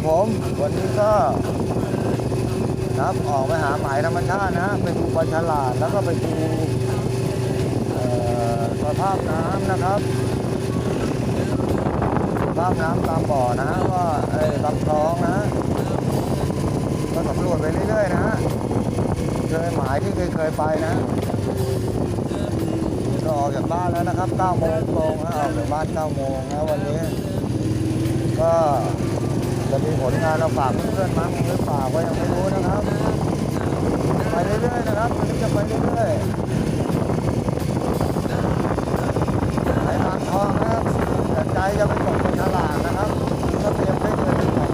ครับผม วันนี้ก็ครับออกไปหาหมายธรรมชาตินะไปดูปลาฉลาดแล้วก็ไปดูสภาพน้ำนะครับสภาพน้ำตามบ่อนะว่าไอ้ลำคลองนะก็สำรวจไปเรื่อยๆนะเจอหมายที่เคยเคยไปนะก็ออกจากบ้านแล้วนะครับ9โมงตรงนะออกจากบ้าน9โมงนะวันนี้ ก็ จะมีผลงานเราฝากเพื่อนๆมั้งหรือเปล่าก็ยังไม่รู้นะครับ ไปเรื่อยๆนะครับวันจะไปเรื่อยๆไหลทางทองนะครับแต่ใจจะไปตกเป็นฉลากนะครับก็เตรียมให้เงินไปก่อา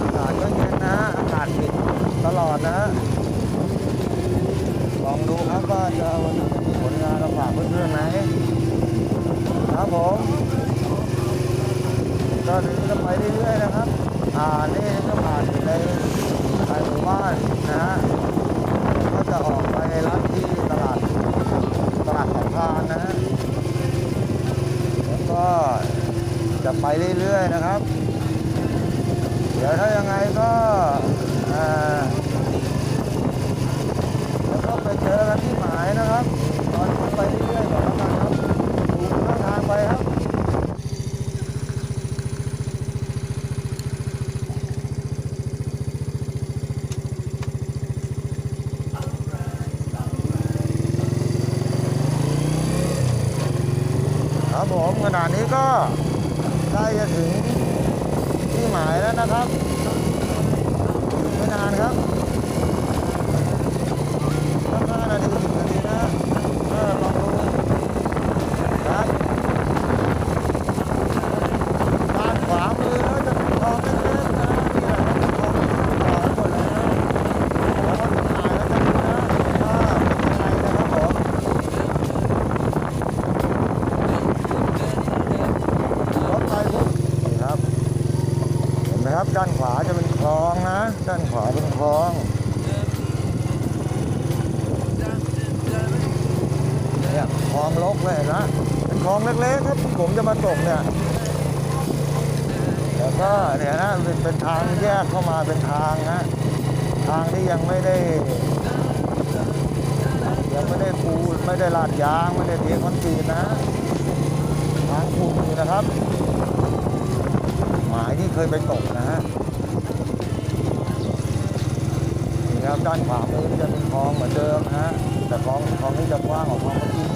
อากาศก็เย็นนะอากาศปิดตลอดนะลองดูครับว่าจะวันนี้จะมีผลงานเราฝากเพื่อนๆไหมครับผม ก็เดี๋ยวนี้ก็ไปเรื่อยๆนะครับ อ่านี่ก็ผ่านอยู่ในในหมู่บ้านนะฮะก็จะออกไปรับที่ตลาดตลาดสำพานนะฮะแล้วก็จะไปเรื่อยๆนะครับ เดี๋ยวถ้ายังไงก็อ่าเดี๋ยวก็ไปเจอกันที่หมายนะครับ ตอนนี้ไปเรื่อยๆก่อนแล้วกันครับดูข้างทางไปครับ ครับผมขณะนี้ก็ใกล้จะถึงที่หมายแล้วนะครับอีกไม่นานครับสักห้านาทีสิบนาทีนะเออลองดูครับด้านขวามือแล้วจะเป็นคลองเล็กๆนะนี่แหละครับคลองขวาหมดแล้วแล้วก็ถึงหมายแล้วจะดูนะว่าเป็นยังไงนะครับผม รถไฟปุ๊บนี่ครับ เห็ นไหมครับ ด้านขวาจะเป็นคลองนะ ด้านขวาเป็นคลองเนี่ยคลองลกเลยนไหมเป็นคลองเล็กๆครับผมจะมาตกเนี่ยแล้วก็เนี่ยนะเป็นเป็นทางแยกเข้ามาเป็นทางนะทางที่ยังไม่ได้ยังไม่ได้ปูไม่ได้ลาดยางไม่ได้เทคอนกรีตนะทางปูอยู่นะครับ เคยไปตกนะฮะนี่ครับด้านขวามือจะเป็นคลองเหมือนเดิมนะฮะแต่คลองคลองนี้จะกว้างกว่าคลองเมื่อกี้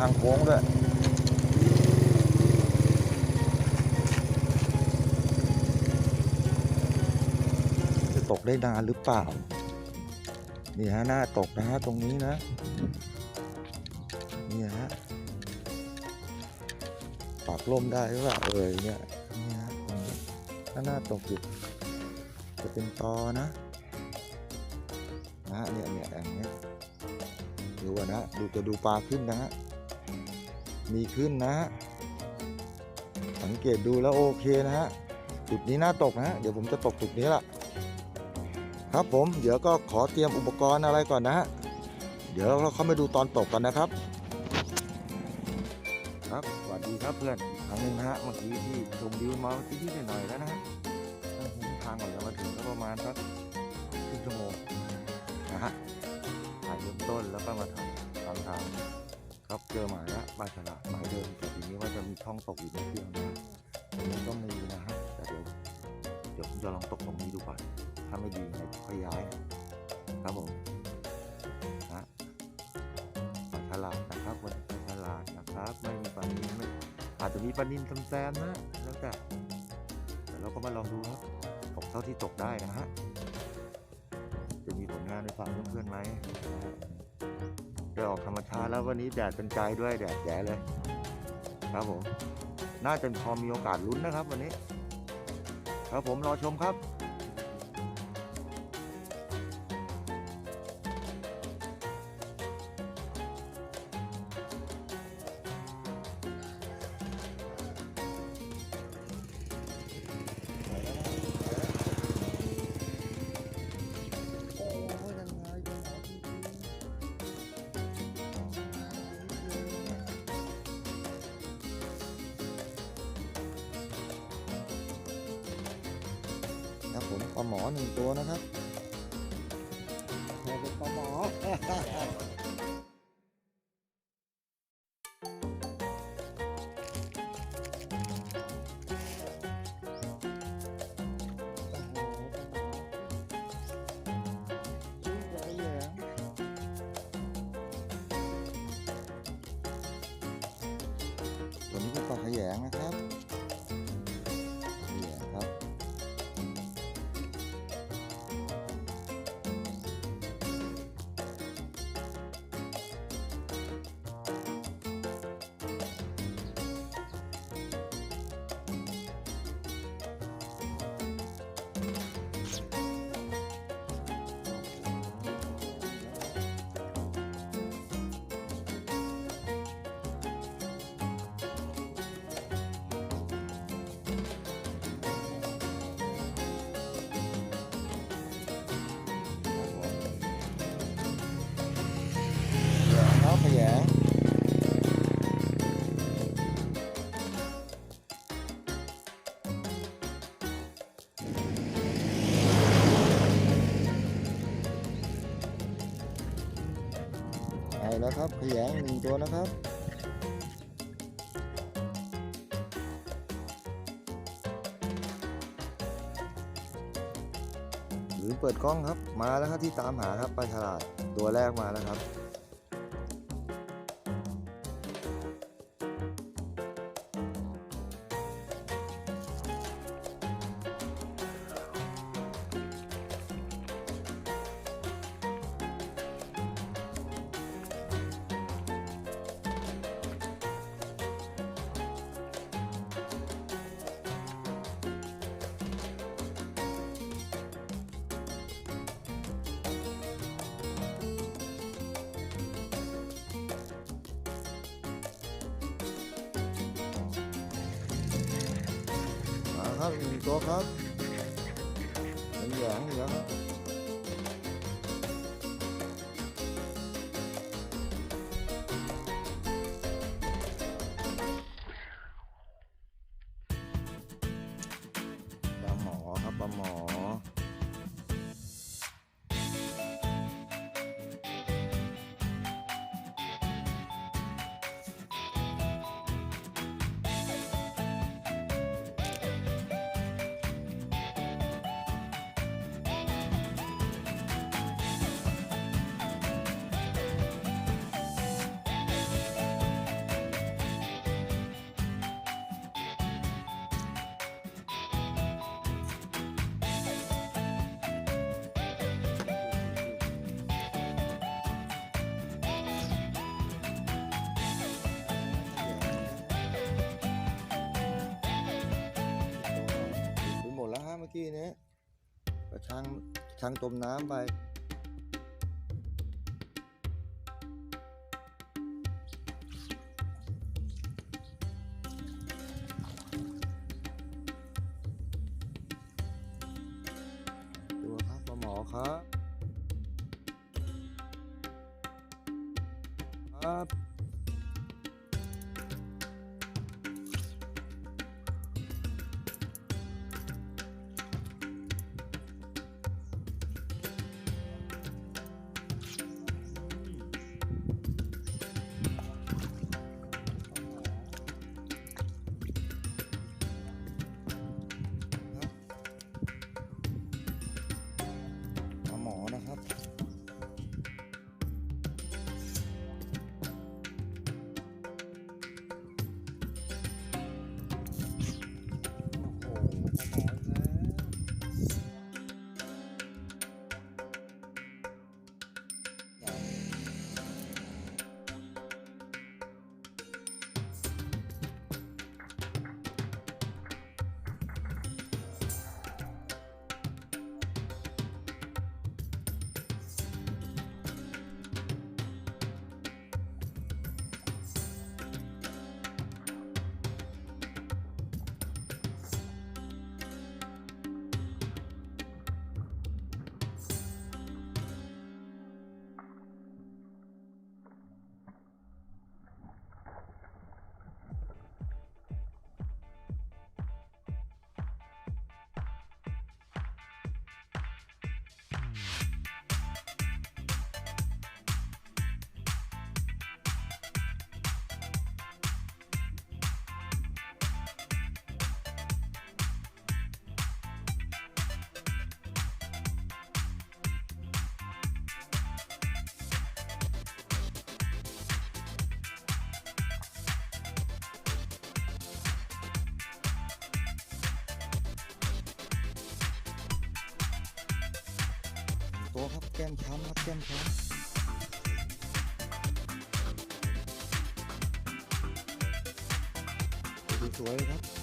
ทางโค้งด้วยจะตกได้นานหรือเปล่า นี่ฮะหน้าตกนะฮะตรงนี้นะ นี่ฮะปากลมได้หรือเปล่าเอ่ยเนี่ยนี่ฮะตรงนี้ถ้าหน้าตกอยู่จะเป็นตอนะนะเนี่ยเนี่ยอย่างเงี้ยดูก่อนนะ ดูจะดูปลาขึ้นนะฮะ มีขึ้นนะฮะสังเกตดูแล้วโอเคนะฮะจุดนี้น่าตกนะฮะเดี๋ยวผมจะตกจุดนี้ละครับผมเดี๋ยวก็ขอเตรียมอุปกรณ์อะไรก่อนนะฮะเดี๋ยวเราเข้ามาดูตอนตกกันนะครับ ครับสวัสดีครับเพื่อนอีกครั้งหนึงนะฮะเมื่อกี้ที่ชมวิวมาที่ที่หน่อยๆแล้วนะฮะทางก่อนจะมาถึงก็ประมาณสักครึ่งชั่วโมงนะฮะถ่ายเริ่มต้นแล้วก็มาทำตา ครับเจอหมายละปลาฉลาดหมายเดิมแต่ทีนี้ว่าจะมีช่องตกอีกนิดเดียวนะตรงนี้ก็มีนะฮะแต่เดี๋ยวเดี๋ยวผมจะลองตกตรงนี้ดูก่อนถ้าไม่ดีเนี่ยค่อยย้ายครับผมนะปลาฉลาดนะครับวันปลาฉลาดนะครับไม่มีปลานิลไม่อาจจะมีปลานิลแซมๆนะแล้วแต่ก็มาลองดูครับตกเท่าที่ตกได้นะฮะจะมีผลงานไปฝากเพื่อนๆไหม แล้ววันนี้แดดเป็นใจด้วยแดดแย่เลย ครับผม น่าจะพอมีโอกาสลุ้นนะครับวันนี้ ครับผมรอชมครับ ผมปลาหมอหนึ่งตัวนะครับ ตัวนะครับหรือเปิดกล้องครับมาแล้วครับที่ตามหาครับปลาฉลาดตัวแรกมาแล้วครับ ครัื่อกี้นี้กระชังชังจมน้ำไป ตัวครับแก้มช้ำครับแก้มช้ำสวยครับ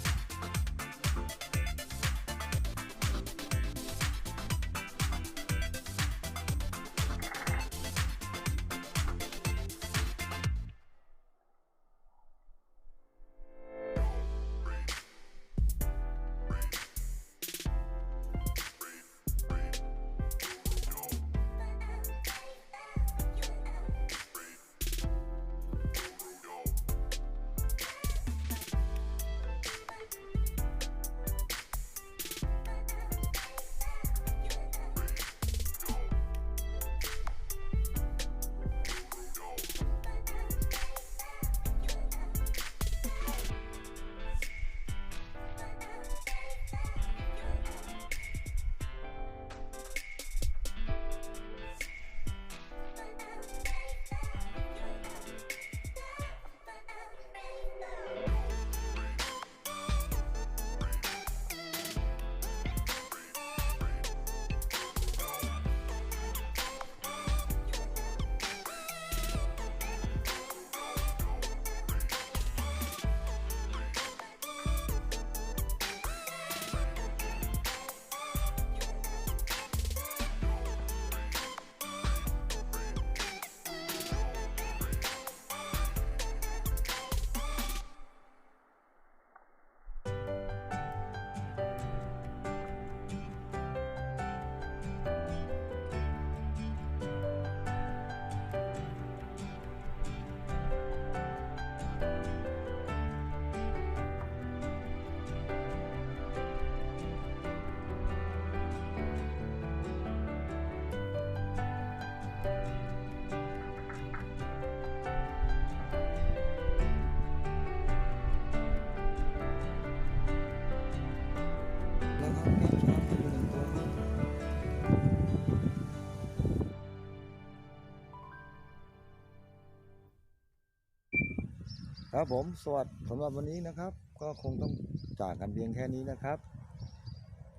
ครับผมสวัสดีสำหรับวันนี้นะครับ ก็คงต้องจากกันเพียงแค่นี้นะครับ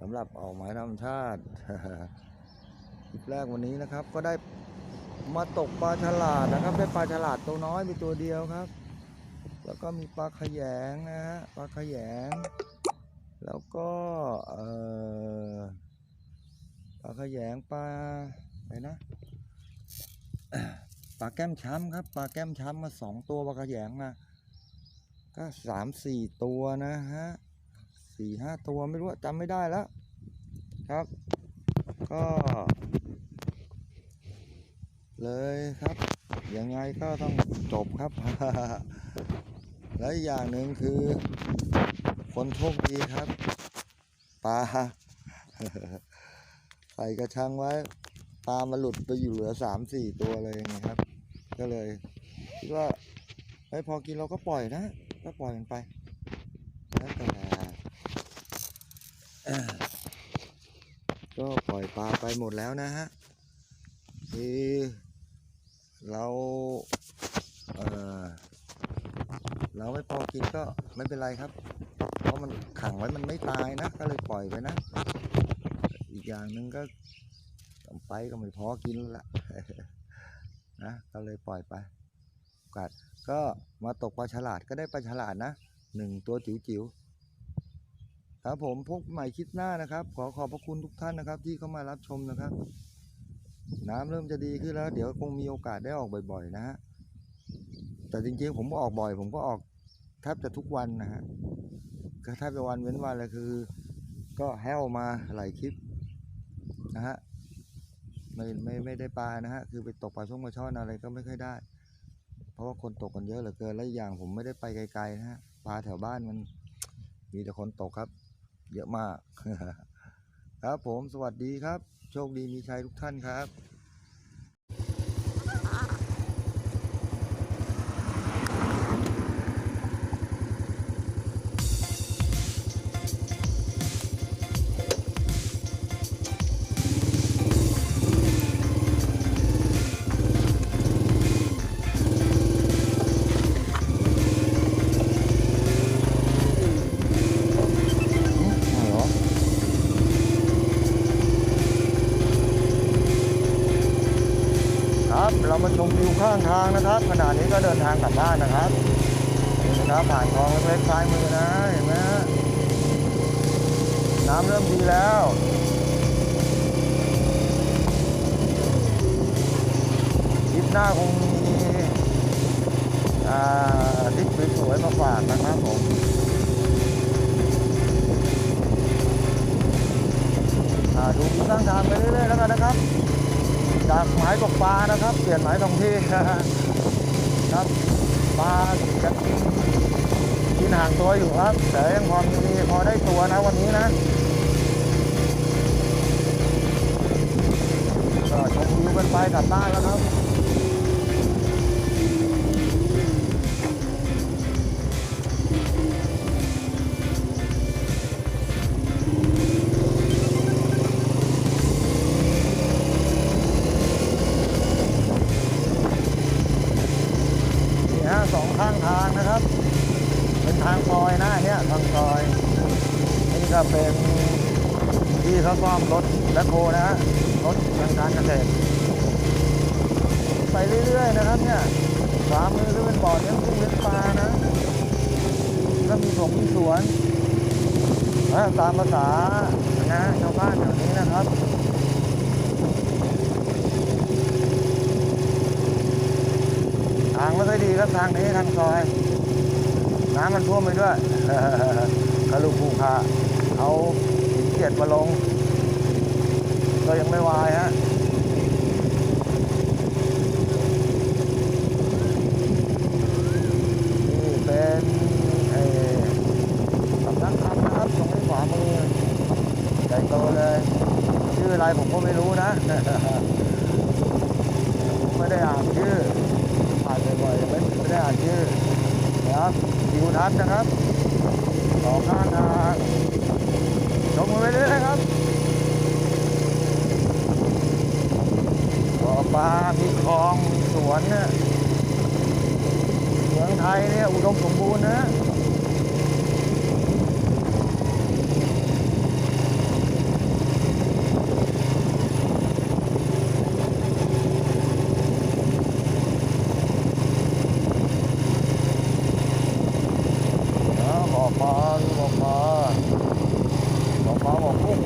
สำหรับออกหมายธรรมชาติคลิปแรกวันนี้นะครับ ก็ได้มาตกปลาฉลาดนะครับ ได้ปลาฉลาดตัวน้อยมีตัวเดียวครับ แล้วก็มีปลาขยงนะฮะปลาขยง แล้วก็เอ่อปลาขยงปลาอะไรนะปลาแก้มช้ำครับปลาแก้มช้ำมาสองตัวปลาขยงมา ก็สามสี่ตัวนะฮะสี่ห้าตัวไม่รู้จำไม่ได้แล้ว ครับ ก็ เลยครับ ยังไงก็ต้องจบครับ และอีกอย่างหนึ่งคือ คนโชคดีครับปลาใส่กระชังไว้ปลามาหลุดไปอยู่เหลือสามสี่ตัวเลยไงครับ ก็เลยคิดว่าไอ้พอกินเราก็ปล่อยนะ ก็ปล่อยมันไปแล้วแต่ก็ปล่อยปลาไปหมดแล้วนะฮะคือเราเออเราไม่พอกินก็ไม่เป็นไรครับ เพราะมันขังไว้มันไม่ตายนะ ก็เลยปล่อยไปนะ อีกอย่างหนึ่งก็ไปก็ไม่พอกินแล้วละนะก็เลยปล่อยไป กาสก็มาตกปลาฉลาดก็ได้ปลาฉลาดนะหนึ่งตัวจิ๋วๆครับผมพบใหม่คลิดหน้านะครับ ขอขอบพระคุณทุกท่านนะครับ ที่เข้ามารับชมนะครับ น้ำเริ่มจะดีขึ้นแล้ว เดี๋ยวคงมีโอกาสได้ออกบ่อย ๆ นะฮะแต่จริงๆผมก็ออกบ่อย ผมก็ออกแทบจะทุกวันนะฮะก็แทบจะวันเว้นวันเลยคือ ก็แห้วมาหลายคลิปนะฮะไม่ไม่ไม่ได้ปลานะฮะคือไปตกปลาช่วงปลาช่อนอะไรก็ไม่ค่อยได้ เพราะว่าคนตกกันเยอะเหลือเกินและอีกอย่างผมไม่ได้ไปไกลๆนะฮะปลาแถวบ้านมัน มีแต่คนตกครับ เยอะมาก ครับผมสวัสดีครับ โชคดีมีชัยทุกท่านครับ ข้างทางนะครับขณะนี้ก็เดินทางกลับบ้านนะครับนี่นะครับผ่านคลองเล็กๆซ้ายมือนะเห็นไหมน้ำเริ่มดีแล้วคลิปหน้าคงมีทิปสวยๆมาฝากนะครับผมดูข้างทางไปเรื่อยๆแล้วกันนะครับ จากหมายตกปลานะครับ เปลี่ยนหมายท่องที่นะครับปลาจะกินห่างตัวอยู่ครับ แต่ยังพอมีพอได้ตัวนะวันนี้นะก็ชมวิวกันไปกลับบ้านแล้วครับ นะเนี่ยทางซอยนี่ก็เป็นที่เขาซ่อมรถแบ็คโฮนะฮะรถทางการเกษตรไปเรื่อย ๆ นะครับเนี่ยขวามือก็เป็นบ่อเลี้ยงกุ้งเลี้ยงปลานะก็มีสวนมีสวนนะตามภาษานะชาวบ้านแถวนี้นะครับทางไม่ค่อยดีครับทางนี้ทางซอย น้ำมันท่วมไปด้วยกระลูกภูคาเอาหินเกียดมาลง ก็ยังไม่วายฮะนี่เป็นเอ่อสำนักธรรมนะครับตรงนี้ขวามือใหญ่โตเลย ชื่ออะไรผมก็ไม่รู้นะ ผมไม่ได้อ่านชื่อ ผ่านบ่อยๆยังไม่ไม่ได้อ่านชื่อนะครับวิวทัศน์นะครับสองข้างทางชมกันไปเรื่อยๆครับบ่อปลามีคลองมีสวนเนี่ยเมืองไทยเนี่ยอุดมสมบูรณ์นะ นะบ่อปลาดูบ่อปลาบ่อปลาบ่อกุ้ง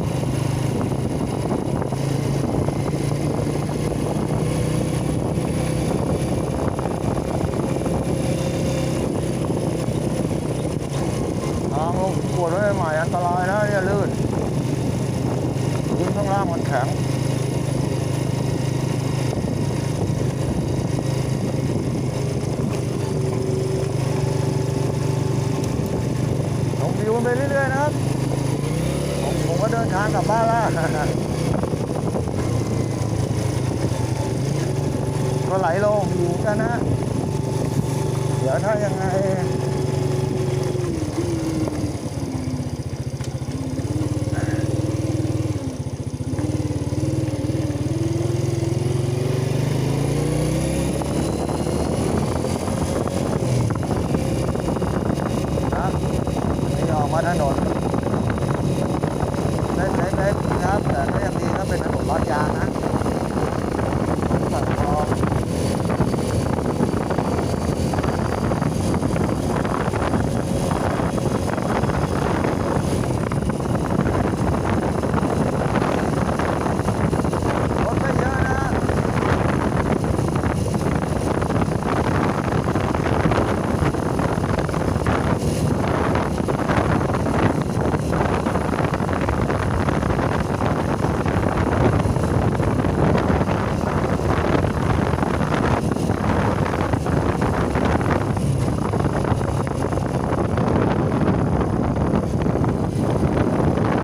ทางลงปวดไว้ใหม่อันตรายนะเนี่ยลื่นพื้นข้างล่างมันแข็ง ชมวิวกัน ไปเรื่อยๆนะครับ ผมผมก็เดินทางกลับบ้านละก็ไหลลงอยู่กันนะ เดี๋ยวถ้ายังไง